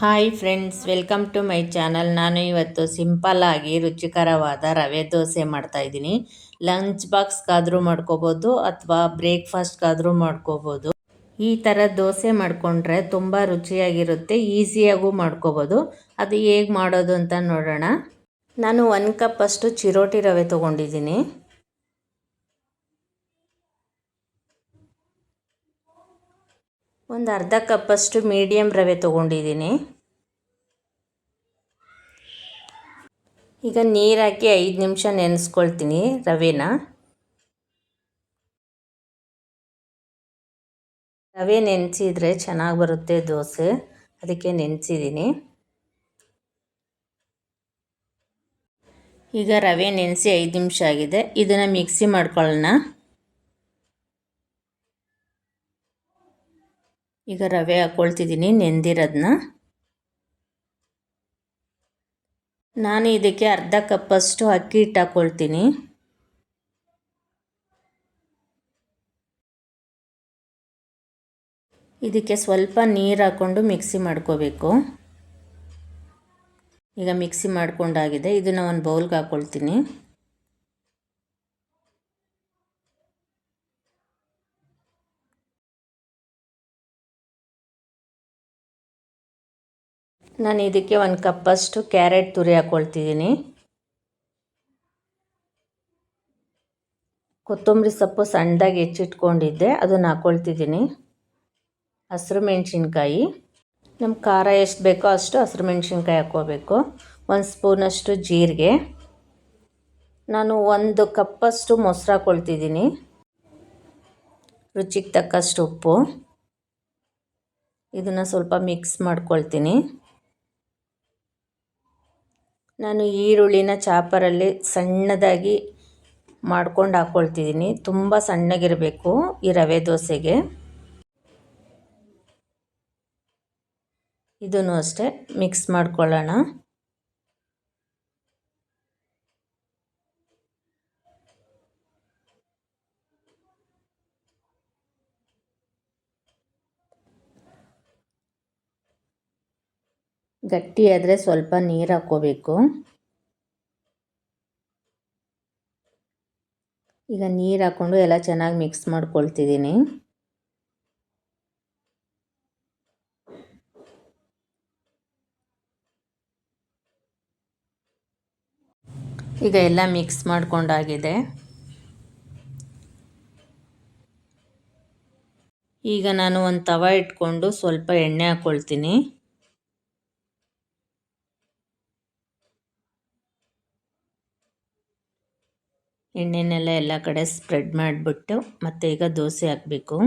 Hi friends welcome to my channel ನಾನು ಇವತ್ತು simple ಆಗಿ ರುಚಿಕರವಾದ ರವೆ ದೋಸೆ ಮಾಡ್ತಾ ಇದ್ದೀನಿ. ಲಂಚ್ ಬಾಕ್ಸ್ಗಾದರೂ ಮಾಡ್ಕೋಬೋದು ಅಥವಾ ಬ್ರೇಕ್ಫಾಸ್ಟ್ಗಾದರೂ ಮಾಡ್ಕೋಬೋದು. ಈ ಥರ ದೋಸೆ ಮಾಡಿಕೊಂಡ್ರೆ ತುಂಬ ರುಚಿಯಾಗಿರುತ್ತೆ, ಈಸಿಯಾಗೂ ಮಾಡ್ಕೋಬೋದು. ಅದು ಹೇಗೆ ಮಾಡೋದು ಅಂತ ನೋಡೋಣ. ನಾನು ಒಂದು ಕಪ್ಪಷ್ಟು ಚಿರೋಟಿ ರವೆ ತೊಗೊಂಡಿದ್ದೀನಿ. ಒಂದು ಅರ್ಧ ಕಪ್ಪಷ್ಟು ಮೀಡಿಯಮ್ ರವೆ ತೊಗೊಂಡಿದ್ದೀನಿ. ಈಗ ನೀರು ಹಾಕಿ ಐದು ನಿಮಿಷ ನೆನೆಸ್ಕೊಳ್ತೀನಿ ರವೆನ. ರವೆ ನೆನೆಸಿದ್ರೆ ಚೆನ್ನಾಗಿ ಬರುತ್ತೆ ದೋಸೆ. ಅದಕ್ಕೆ ನೆನೆಸಿದ್ದೀನಿ ಈಗ ರವೆ ನೆನೆಸಿ ಐದು ನಿಮಿಷ ಆಗಿದೆ. ಇದನ್ನು ಮಿಕ್ಸಿ ಮಾಡ್ಕೊಳ್ಳೋಣ ಈಗ ರವೆ ಹಾಕ್ಕೊಳ್ತಿದ್ದೀನಿ ನೆಂದಿರೋದನ್ನ ನಾನು ಇದಕ್ಕೆ ಅರ್ಧ ಕಪ್ಪಷ್ಟು ಅಕ್ಕಿ ಹಿಟ್ಟು ಹಾಕ್ಕೊಳ್ತೀನಿ ಇದಕ್ಕೆ ಸ್ವಲ್ಪ ನೀರು ಹಾಕ್ಕೊಂಡು ಮಿಕ್ಸಿ ಮಾಡ್ಕೋಬೇಕು. ಈಗ ಮಿಕ್ಸಿ ಮಾಡ್ಕೊಂಡಾಗಿದೆ. ಇದನ್ನು ಒಂದು ಬೌಲ್ಗೆ ಹಾಕ್ಕೊಳ್ತೀನಿ ನಾನು ಇದಕ್ಕೆ ಒಂದು ಕಪ್ಪಷ್ಟು ಕ್ಯಾರೆಟ್ ತುರಿ ಹಾಕ್ಕೊಳ್ತಿದ್ದೀನಿ ಕೊತ್ತಂಬರಿ ಸೊಪ್ಪು ಸಣ್ಣದಾಗಿ ಹೆಚ್ಚಿಟ್ಕೊಂಡಿದ್ದೆ. ಅದನ್ನು ಹಾಕ್ಕೊಳ್ತಿದ್ದೀನಿ ಹಸಿರು ಮೆಣಸಿನ್ಕಾಯಿ. ನಮ್ಮ ಖಾರ ಎಷ್ಟು ಬೇಕೋ ಅಷ್ಟು ಹಸಿರು ಮೆಣಸಿನ್ಕಾಯಿ ಹಾಕ್ಕೋಬೇಕು. ಒಂದು ಸ್ಪೂನಷ್ಟು ಜೀರಿಗೆ. ನಾನು ಒಂದು ಕಪ್ಪಷ್ಟು ಮೊಸರು ಹಾಕ್ಕೊಳ್ತಿದ್ದೀನಿ ರುಚಿಗೆ ತಕ್ಕಷ್ಟು ಉಪ್ಪು. ಇದನ್ನು ಸ್ವಲ್ಪ ಮಿಕ್ಸ್ ಮಾಡ್ಕೊಳ್ತೀನಿ. ನಾನು ಈರುಳ್ಳಿನ ಚಾಪರಲ್ಲಿ ಸಣ್ಣದಾಗಿ ಮಾಡ್ಕೊಂಡು ಹಾಕ್ಕೊಳ್ತಿದ್ದೀನಿ ತುಂಬ ಸಣ್ಣಗಿರಬೇಕು ಈ ರವೆ ದೋಸೆಗೆ. ಇದನ್ನು ಅಷ್ಟೇ ಮಿಕ್ಸ್ ಮಾಡ್ಕೊಳ್ಳೋಣ. ಗಟ್ಟಿಯಾದರೆ ಸ್ವಲ್ಪ ನೀರು ಹಾಕ್ಕೋಬೇಕು. ಈಗ ನೀರು ಹಾಕ್ಕೊಂಡು ಎಲ್ಲ ಚೆನ್ನಾಗಿ ಮಿಕ್ಸ್ ಮಾಡ್ಕೊಳ್ತಿದ್ದೀನಿ. ಈಗ ಎಲ್ಲ ಮಿಕ್ಸ್ ಮಾಡಿಕೊಂಡಾಗಿದೆ. ಈಗ ನಾನು ಒಂದು ತವ ಇಟ್ಕೊಂಡು ಸ್ವಲ್ಪ ಎಣ್ಣೆ ಹಾಕ್ಕೊಳ್ತೀನಿ ಎಣ್ಣೆನೆಲ್ಲ ಎಲ್ಲ ಕಡೆ ಸ್ಪ್ರೆಡ್ ಮಾಡಿಬಿಟ್ಟು ಮತ್ತೆ ಈಗ ದೋಸೆ ಹಾಕಬೇಕು.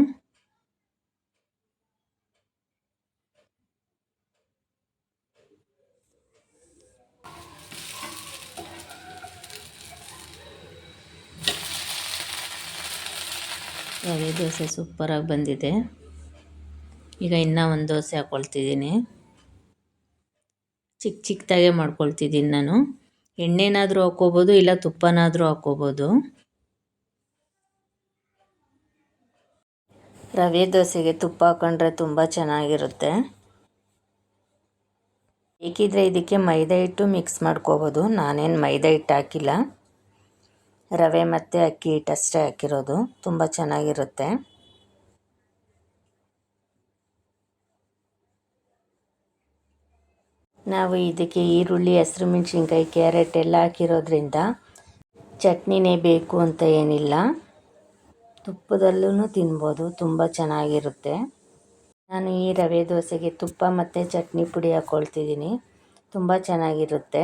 ರವೆ ದೋಸೆ ಸೂಪರಾಗಿ ಬಂದಿದೆ. ಈಗ ಇನ್ನೂ ಒಂದು ದೋಸೆ ಹಾಕ್ಕೊಳ್ತಿದ್ದೀನಿ ಚಿಕ್ಕ ಚಿಕ್ಕದಾಗೆ ಮಾಡ್ಕೊಳ್ತಿದ್ದೀನಿ ನಾನು. ಎಣ್ಣೆನಾದರೂ ಹಾಕ್ಕೋಬೋದು, ಇಲ್ಲ ತುಪ್ಪನಾದರೂ ಹಾಕ್ಕೋಬೋದು. ರವೆ ದೋಸೆಗೆ ತುಪ್ಪ ಹಾಕೊಂಡ್ರೆ ತುಂಬ ಚೆನ್ನಾಗಿರುತ್ತೆ. ಬೇಕಿದ್ರೆ ಇದಕ್ಕೆ ಮೈದಾ ಹಿಟ್ಟು ಮಿಕ್ಸ್ ಮಾಡ್ಕೋಬೋದು. ನಾನೇನು ಮೈದಾ ಹಿಟ್ಟು ಹಾಕಿಲ್ಲ. ರವೆ ಮತ್ತು ಅಕ್ಕಿ ಹಿಟ್ಟಷ್ಟೇ ಹಾಕಿರೋದು. ತುಂಬ ಚೆನ್ನಾಗಿರುತ್ತೆ. ನಾವು ಇದಕ್ಕೆ ಈರುಳ್ಳಿ, ಹಸಿರು ಮೆಣಸಿನ್ಕಾಯಿ, ಕ್ಯಾರೆಟ್ ಎಲ್ಲ ಹಾಕಿರೋದ್ರಿಂದ ಚಟ್ನಿನೇ ಬೇಕು ಅಂತ ಏನಿಲ್ಲ. ತುಪ್ಪದಲ್ಲೂ ತಿನ್ಬೋದು, ತುಂಬ ಚೆನ್ನಾಗಿರುತ್ತೆ. ನಾನು ಈ ರವೆ ದೋಸೆಗೆ ತುಪ್ಪ ಮತ್ತು ಚಟ್ನಿ ಪುಡಿ ಹಾಕ್ಕೊಳ್ತಿದ್ದೀನಿ ತುಂಬ ಚೆನ್ನಾಗಿರುತ್ತೆ.